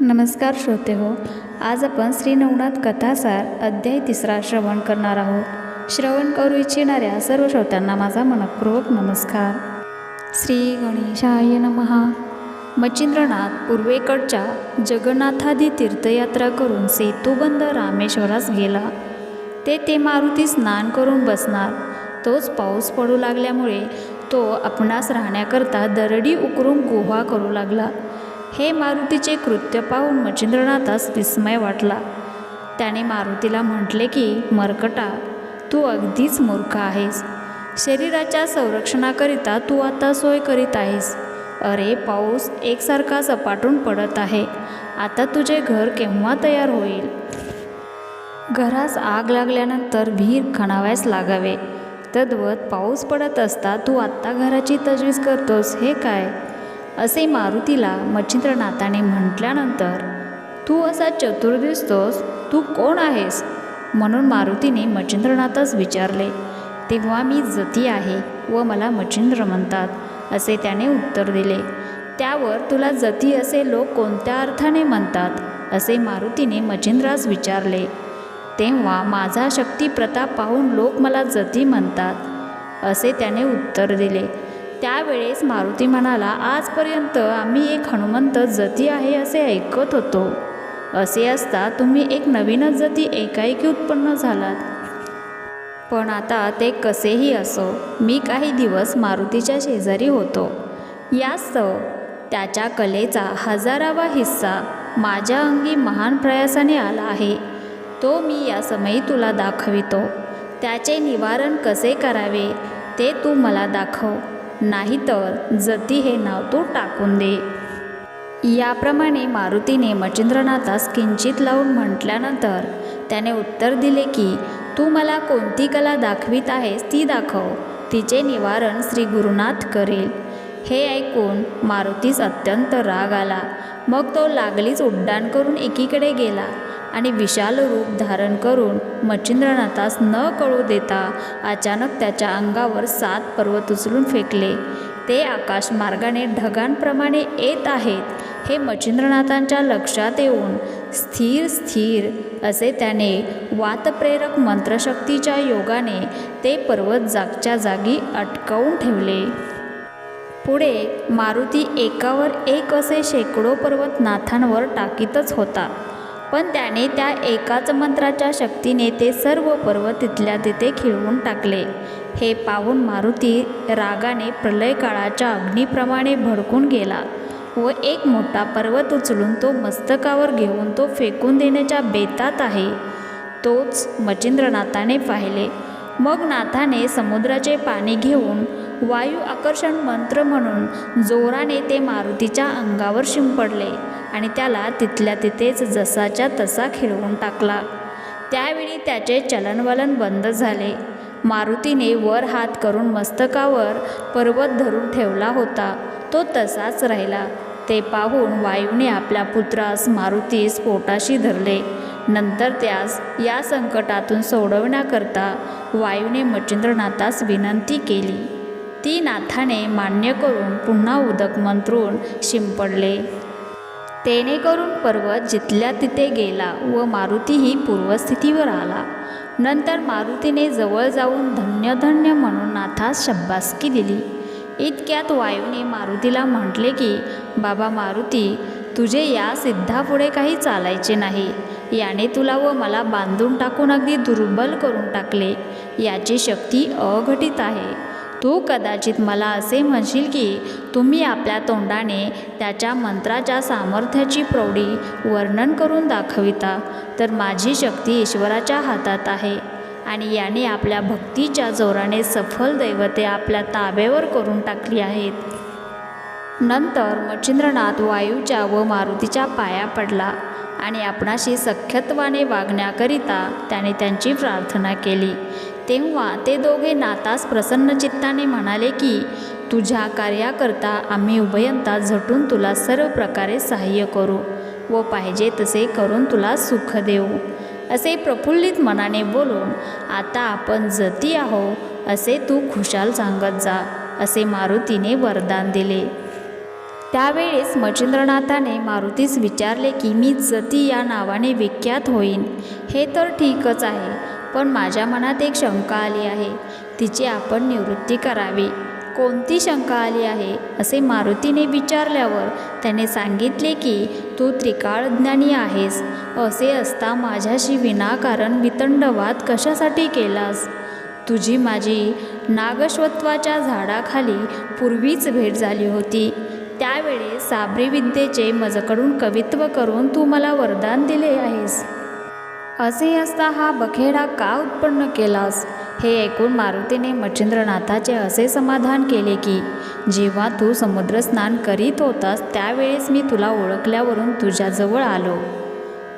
नमस्कार श्रोते हो आज आपण श्री नवनाथ कथासार अध्याय तिसरा श्रवण करणार आहोत. श्रवण करू इच्छिणाऱ्या सर्व श्रोत्यांना माझा मनपूर्वक नमस्कार. श्री गणेशाय नमहा मच्छिंद्रनाथ पूर्वेकडच्या जगन्नाथादी तीर्थयात्रा करून सेतुबंद रामेश्वरास गेला. ते ते मारुती स्नान करून बसणार. तोच पाऊस पडू लागल्यामुळे तो आपणास राहण्याकरता दरडी उकरून गुहा करू लागला. हे मारुतीचे कृत्य पाहून मच्छिंद्रनाथास विस्मय वाटला. त्याने मारुतीला म्हटले की मरकटा तू अगदीच मूर्ख आहेस. शरीराच्या संरक्षणाकरिता तू आता सोय करीत आहेस. अरे पाऊस एकसारखा सपाटून पडत आहे. आता तुझे घर केव्हा तयार होईल? घरास आग लागल्यानंतर विहीर खणावयास लागावे. तद्वत पाऊस पडत असता तू आत्ता घराची तजवीज करतोस हे काय? असे मारुतीला मच्छिंद्रनाथाने म्हटल्यानंतर तू असा चतुर दिसतोस तू कोण आहेस? म्हणून मारुतीने मच्छिंद्रनाथास विचारले तेव्हा मी जती आहे व मला मच्छिंद्र म्हणतात असे त्याने उत्तर दिले. त्यावर तुला जती असे लोक कोणत्या अर्थाने म्हणतात? असे मारुतीने मच्छिंद्रास विचारले. तेव्हा माझा शक्ती प्रताप पाहून लोक मला जती म्हणतात असे त्याने उत्तर दिले. त्यावेळेस मारुती म्हणाला आजपर्यंत आम्ही एक हनुमंत जती आहे असे ऐकत होतो. असे असता तुम्ही एक नवीनच जती एकाएकी उत्पन्न झालात. पण आता ते कसेही असो मी काही दिवस मारुतीच्या शेजारी होतो. यास्तव त्याच्या कलेचा हजारावा हिस्सा माझ्या अंगी महान प्रयासाने आला आहे. तो मी या समयी तुला दाखवितो. त्याचे निवारण कसे करावे ते तू मला दाखव. नाहीतर जती हे नाव तू टाकून दे. याप्रमाणे मारुतीने मच्छिंद्रनाथास किंचित लावून म्हटल्यानंतर त्याने उत्तर दिले की तू मला कोणती कला दाखवित आहेस ती दाखव. तिचे निवारण श्री गुरुनाथ करेल. हे ऐकून मारुतीस अत्यंत राग आला. मग तो लागलीच उड्डाण करून एकीकडे गेला. आणि विशाल रूप धारण करून मच्छिंद्रनाथास न कळू देता अचानक त्याच्या अंगावर सात पर्वत उचलून फेकले. ते आकाशमार्गाने ढगांप्रमाणे येत आहेत हे मच्छिंद्रनाथांच्या लक्षात येऊन स्थिर स्थिर असे त्याने वातप्रेरक मंत्रशक्तीच्या योगाने ते पर्वत जागच्या जागी अटकवून ठेवले. पुढे मारुती एकावर एक असे शेकडो पर्वत नाथांवर टाकीतच होता. पण त्याने त्या एकाच मंत्राच्या शक्तीने ते सर्व पर्व तिथल्या तिथे खिळवून टाकले. हे पाहून मारुती रागाने प्रलय काळाच्या अग्नीप्रमाणे भडकून गेला व एक मोठा पर्वत उचलून तो मस्तकावर घेऊन तो फेकून देण्याच्या बेतात आहे. तोच मच्छिंद्रनाथाने पाहिले. मग नाथाने समुद्राचे पाणी घेऊन वायू आकर्षण मंत्र म्हणून जोराने ते मारुतीच्या अंगावर शिंपडले आणि त्याला तिथल्या तिथेच जसाच्या तसा खिळवून टाकला. त्यावेळी त्याचे चलनवलन बंद झाले. मारुतीने वर हात करून मस्तकावर पर्वत धरून ठेवला होता. तो तसाच राहिला. ते पाहून वायूने आपल्या पुत्रास मारुतीस पोटाशी धरले. नंतर त्यास या संकटातून सोडवण्याकरता वायूने मच्छिंद्रनाथास विनंती केली. ती नाथाने मान्य करून पुन्हा उदक मंत्रून शिंपडले. तेणेकरून पर्वत जिथल्या तिथे गेला व मारुतीही पूर्वस्थितीवर आला. नंतर मारुतीने जवळ जाऊन धन्य धन्य म्हणून नाथास शब्बासकी दिली. इतक्यात वायूने मारुतीला म्हटले की बाबा मारुती तुझे या सिद्धापुढे काही चालायचे नाही. याने तुला व मला बांधून टाकून अगदी दुर्बल करून टाकले. याची शक्ती अघटित आहे. तू कदाचित मला असे म्हणशील की तुम्ही आपल्या तोंडाने त्याच्या मंत्राच्या सामर्थ्याची प्रौढी वर्णन करून दाखविता तर माझी शक्ती ईश्वराच्या हातात आहे आणि याने आपल्या भक्तीच्या जोराने सफल दैवते आपल्या ताब्यावर करून टाकली आहेत. नंतर मच्छिंद्रनाथ वायूच्या व मारुतीच्या पाया पडला आणि आपणाशी सख्यत्वाने वागण्याकरिता त्याने त्यांची प्रार्थना केली. तेव्हा ते दोघे नातास प्रसन्न चित्ताने म्हणाले की तुझ्या कार्याकरता आम्ही उभयंता झटून तुला सर्व प्रकारे सहाय्य करू व पाहिजे तसे करून तुला सुख देऊ. असे प्रफुल्लित मनाने बोलून आता आपण जती आहो असे तू खुशाल सांगत जा असे मारुतीने वरदान दिले. त्यावेळेस मच्छिंद्रनाथाने मारुतीस विचारले की मी जती या नावाने विख्यात होईन. हे तर ठीकच आहे. पण माझ्या मनात एक शंका आली आहे. तिची आपण निवृत्ती करावी. कोणती शंका आली आहे? असे मारुतीने विचारल्यावर त्याने सांगितले की तू त्रिकाळज्ञानी आहेस. असे असता माझ्याशी विनाकारण वितंडवाद कशासाठी केलास? तुझी माझी नागश्वत्वाच्या झाडाखाली पूर्वीच भेट झाली होती. त्यावेळेस साबरी विद्येचे मजकडून कवित्व करून तू मला वरदान दिले आहेस. असे असता हा बखेडा का उत्पन्न केलास? हे ऐकून मारुतीने मच्छिंद्रनाथाचे असे समाधान केले की जेव्हा तू समुद्रस्नान करीत होतास त्यावेळेस मी तुला ओळखल्यावरून तुझ्याजवळ आलो.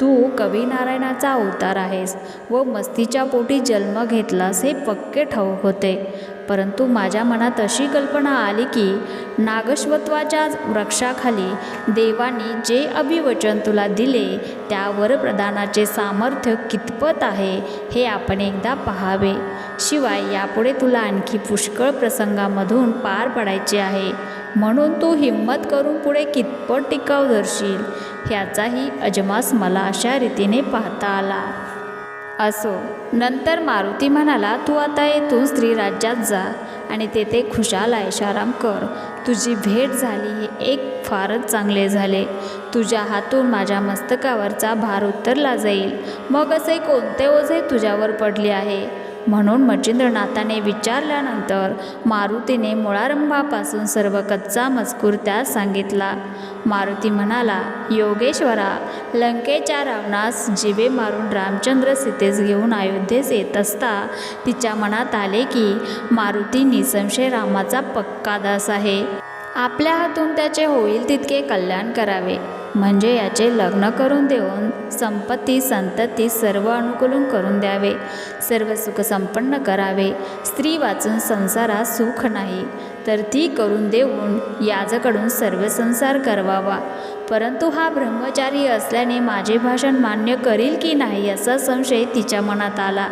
तू कवी नारायणाचा अवतार आहेस व मस्तीच्या पोटी जन्म घेतलास हे पक्के ठाऊक होते. परंतु माझ्या मनात अशी कल्पना आली की नागश्वत्वाच्या वृक्षाखाली देवानी जे अभिवचन तुला दिले त्यावर प्रदानाचे सामर्थ्य कितपत आहे हे आपण एकदा पहावे. शिवाय यापुढे तुला आणखी पुष्कळ प्रसंगामधून पार पडायचे आहे. म्हणून तू हिंमत करून पुढे कितपत टिकाव धरशील? ह्याचाही अजमास मला अशा रीतीने पाहता आला. असो नंतर मारुती म्हणाला तू आता येथून स्त्री राज्यात जा आणि तेथे खुशाल ऐशाराम कर. तुझी भेट झाली हे एक फारच चांगले झाले. तुझ्या हातून माझ्या मस्तकावरचा भार उतरला जाईल. मग असे कोणते ओझे तुझ्यावर पडले आहे? म्हणून मच्छिंद्रनाथाने विचारल्यानंतर मारुतीने मुळारंभापासून सर्व कच्चा मजकूर त्यास सांगितला. मारुती म्हणाला योगेश्वरा लंकेच्या रावणास जिवे मारून रामचंद्र सीतेस घेऊन अयोध्येस येत असता तिच्या मनात आले की मारुती निसंशय रामाचा पक्का दास आहे. आपल्या हातून त्याचे होईल तितके कल्याण करावे. म्हणजे याचे लग्न करून देऊन संपत्ती संतती सर्व अनुकूलन करून द्यावे. सर्व सुख संपन्न करावे. स्त्री वाचून संसारात सुख नाही तर ती करून देऊन याजकडून सर्व संसार करवावा. परंतु हा ब्रह्मचारी असल्याने माझे भाषण मान्य करील की नाही असा संशय तिच्या मनात आला.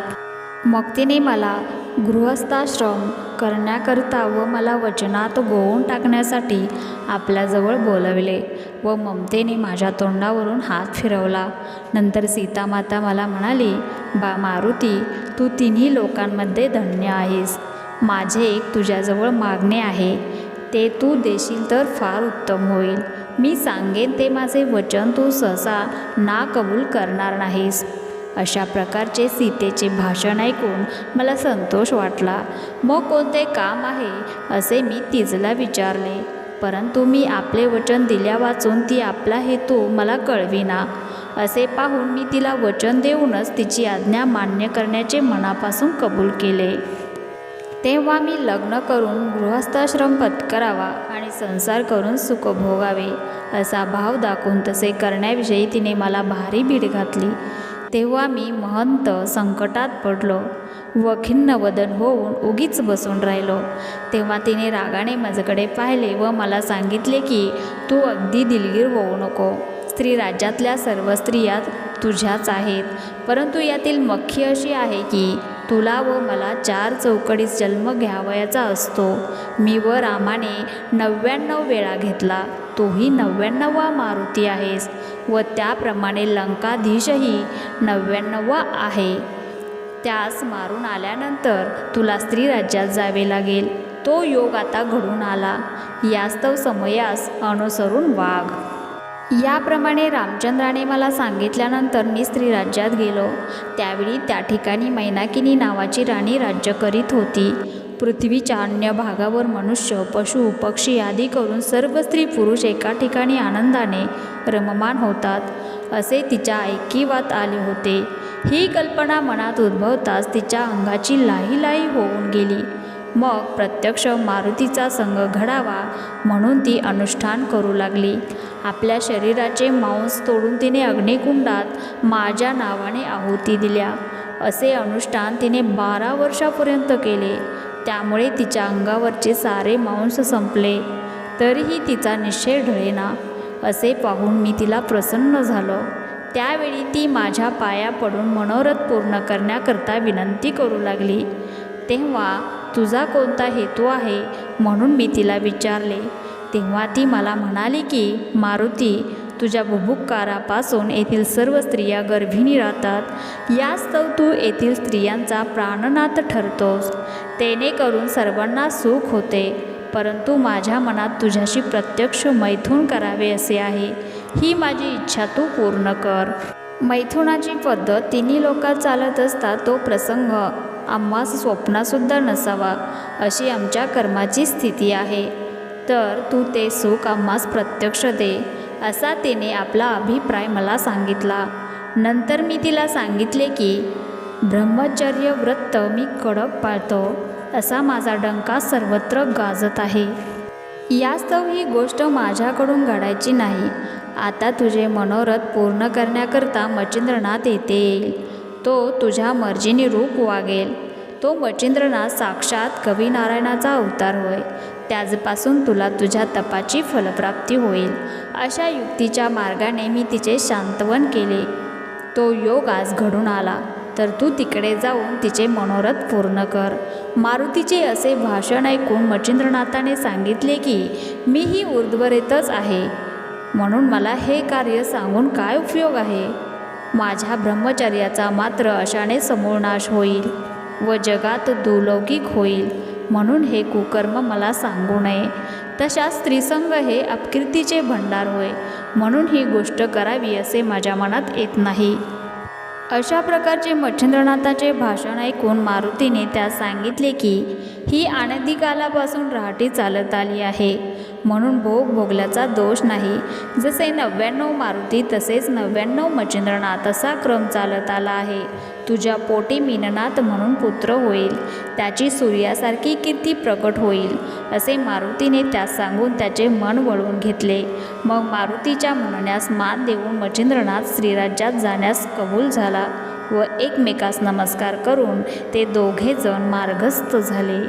मग तिने मला गृहस्थाश्रम करण्याकरता व मला वचनात गोवून टाकण्यासाठी आपल्याजवळ बोलविले व ममतेने माझ्या तोंडावरून हात फिरवला. नंतर सीतामाता मला म्हणाली बा मारुती तू तिन्ही लोकांमध्ये धन्य आहेस. माझे एक तुझ्याजवळ मागणे आहे. ते तू देशील तर फार उत्तम होईल. मी सांगेन ते माझे वचन तू सहसा ना कबूल करणार नाहीस. अशा प्रकारचे सीतेचे भाषण ऐकून मला संतोष वाटला. मग कोणते काम आहे? असे मी तिजला विचारले. परंतु मी आपले वचन दिल्या वाचून ती आपला हेतू मला कळविना. असे पाहून मी तिला वचन देऊनच तिची आज्ञा मान्य करण्याचे मनापासून कबूल केले. तेव्हा मी लग्न करून गृहस्थाश्रम पत्करावा आणि संसार करून सुख भोगावे असा भाव दाखवून तसे करण्याविषयी तिने मला भारी भीड घातली. तेव्हा मी महंत संकटात पडलो व खिन्नवदन होऊन उगीच बसून राहिलो. तेव्हा तिने रागाने माझ्याकडे पाहिले व मला सांगितले की तू अगदी दिलगीर होऊ नको. स्त्री राज्यातल्या सर्व स्त्रिया तुझ्याच आहेत. परंतु यातील मख्खी अशी आहे की तुला व मला चार चौकडीस जन्म घ्यावयाचा असतो. मी व रामाने नव्याण्णव वेळा घेतला. तोही नव्याण्णवा मारुती आहेस. व त्याप्रमाणे लंकाधीशही नव्याण्णवा आहे. त्यास मारून आल्यानंतर तुला स्त्री राज्यात जावे लागेल. तो योग आता घडून आला. यास्तव समयास अनुसरून वाघ. याप्रमाणे रामचंद्राने मला सांगितल्यानंतर मी स्त्री राज्यात गेलो. त्यावेळी त्या ठिकाणी मैनाकिनी नावाची राणी राज्य करीत होती. पृथ्वीच्या अन्य भागावर मनुष्य पशु पक्षी आदी करून सर्व स्त्री पुरुष एका ठिकाणी आनंदाने रममान होतात असे तिच्या ऐकिवात आले होते. ही कल्पना मनात उद्भवताच तिच्या अंगाची लाही लाही होऊन गेली. मग प्रत्यक्ष मारुतीचा संघ घडावा म्हणून ती अनुष्ठान करू लागली. आपल्या शरीराचे मांस तोडून तिने अग्निकुंडात माझ्या नावाने आहुती दिल्या. असे अनुष्ठान तिने बारा वर्षापर्यंत केले. त्यामुळे तिच्या अंगावरचे सारे मांस संपले. तरीही तिचा निश्चय ढळेना. असे पाहून मी तिला प्रसन्न झालो. त्यावेळी ती माझ्या पाया पडून मनोरथ पूर्ण करण्याकरता विनंती करू लागली. तेव्हा तुझा कोणता हेतू आहे म्हणून मी तिला विचारले. तेव्हा ती मला म्हणाली की मारुती तुझ्या बुभुक्कारापासून येथील सर्व स्त्रिया गर्भिणी राहतात. यास्तव तू येथील स्त्रियांचा प्राणनाथ ठरतोस. तेने करून सर्वांना सुख होते. परंतु माझ्या मनात तुझ्याशी प्रत्यक्ष मैथून करावे असे आहे. ही माझी इच्छा तू पूर्ण कर. मैथुनाची पद्धत तिन्ही लोकात चालत असता तो प्रसंग आम्हास स्वप्नासुद्धा नसावा अशी आमच्या कर्माची स्थिती आहे. तर तू ते सुख आम्हास प्रत्यक्ष दे असा तिने आपला अभिप्राय मला सांगितला. नंतर मी तिला सांगितले की ब्रह्मचर्य व्रत मी कडक पाळतो असा माझा डंका सर्वत्र गाजत आहे. यास्तव ही गोष्ट माझ्याकडून घडायची नाही. आता तुझे मनोरथ पूर्ण करण्याकरता मचिंद्रनाथ येते येईल. तो तुझ्या मर्जीने रूप वागेल. तो मचिंद्रनाथ साक्षात कवी नारायणाचा अवतार होय. त्याचपासून तुला तुझ्या तपाची फलप्राप्ती होईल. अशा युक्तीच्या मार्गाने मी तिचे शांतवन केले. तो योग आज घडून आला. तर तू तिकडे जाऊन तिचे मनोरथ पूर्ण कर. मारुतीचे असे भाषण ऐकून मचिंद्रनाथाने सांगितले की मीही उर्ध्वरेतच आहे. म्हणून मला हे कार्य सांगून काय उपयोग आहे? माझ्या ब्रह्मचर्याचा मात्र अशाने समूळ नाश होईल व जगात दुलौकिक होईल म्हणून हे कुकर्म मला सांगू नये. तशा स्त्रीसंग हे अपकीर्तीचे भंडार होय म्हणून ही गोष्ट करावी असे माझ्या मनात येत नाही. अशा प्रकारचे मच्छिंद्रनाथाचे भाषण ऐकून मारुतीने त्यास सांगितले की ही अनधिकालापासून रहाटी चालत आली आहे. म्हणून भोग भोगल्याचा दोष नाही. जसे नव्याण्णव मारुती तसेच नव्याण्णव मच्छिंद्रनाथ असा क्रम चालत आला आहे. तुझ्या पोटी मीननाथ म्हणून पुत्र होईल. त्याची सूर्यासारखी कीर्ती प्रकट होईल असे मारुतीने त्यास सांगून त्याचे मन वळवून घेतले. मग मारुतीच्या म्हणण्यास मान देऊन मच्छिंद्रनाथ श्रीराज्यात जाण्यास कबूल झाला व एकमेकास नमस्कार करून ते दोघे जण मार्गस्थ झाले.